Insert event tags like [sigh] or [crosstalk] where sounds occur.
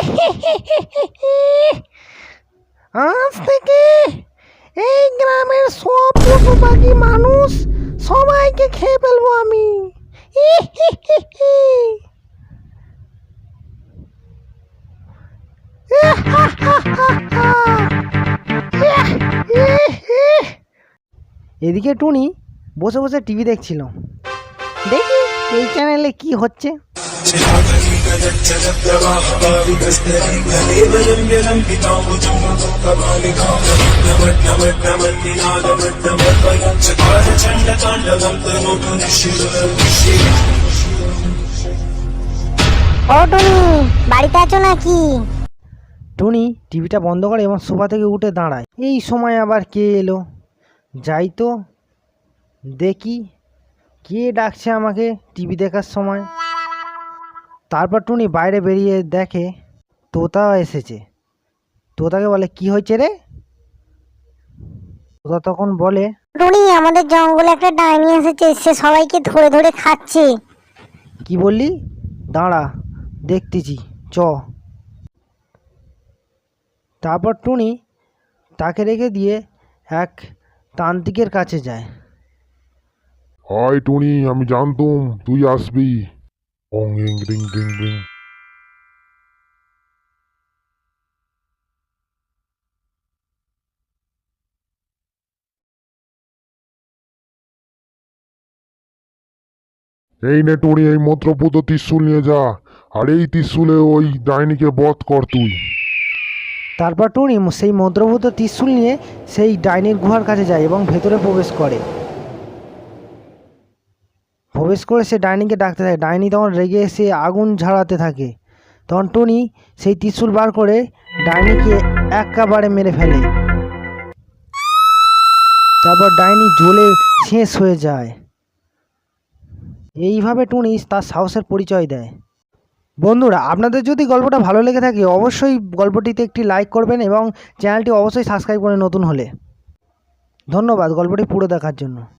[laughs] আজ থেকে এই গ্রামের সব পশু পাখি মানুষ সবাইকে খেয়ে ফেলব আমি। এদিকে টুনি বসে বসে টিভি দেখছিল। দেখি এই চ্যানেলে কি হচ্ছে। ও টুনি টিভিটা বন্ধ করে এবং সোফা থেকে উঠে দাঁড়ায়। এই সময় আবার কে এলো? যাই তো, দেখি। কে ডাকছে আমাকে টিভি দেখার সময়? তারপর টুনি বাইরে বেরিয়ে দেখে তোতা এসেছে। তোতাকে বলে কি হয়েছে রে? তোতা তখন বলে টুনি আমাদের জঙ্গলে একটা ডাইনি এসেছে সে সবাইকে ধরে ধরে খাচ্ছে। কি বললি? দাঁড়া দেখতেছি চ। তারপর টুনি তাকে রেখে দিয়ে এক তান্ত্রিকের কাছে যায়। হাই টুনি আমি জানতুম তুই আসবি। অং ইং রিং রিং রিং এই নে টুনি এই মন্ত্রপুত ত্রিশুল নিয়ে যা। আর এই ত্রিশুলে ওই ডাইনিকে বধ কর তুই। তারপর টুনি সেই মন্ত্রভূত ত্রিশূল নিয়ে সেই ডাইনির গুহার কাছে যায় এবং ভেতরে প্রবেশ করে। প্রবেশ করে সে ডাইনিকে ডাকতে থাকে। ডাইনি তখন রেগে এসে আগুন ঝাড়াতে থাকে। তখন টুনি সেই ত্রিশূল বার করে ডাইনিকে একেবারে মেরে ফেলে। তারপর ডাইনি জ্বলে শেষ হয়ে যায়। এইভাবে টুনি তার সাহসের পরিচয় দেয়। বন্ধুরা, আপনাদের যদি গল্পটা ভালো লেগে থাকে, অবশ্যই গল্পটিতে একটি লাইক করবেন এবং চ্যানেলটি অবশ্যই সাবস্ক্রাইব করে নতুন হলে। ধন্যবাদ গল্পটি পুরো দেখার জন্য।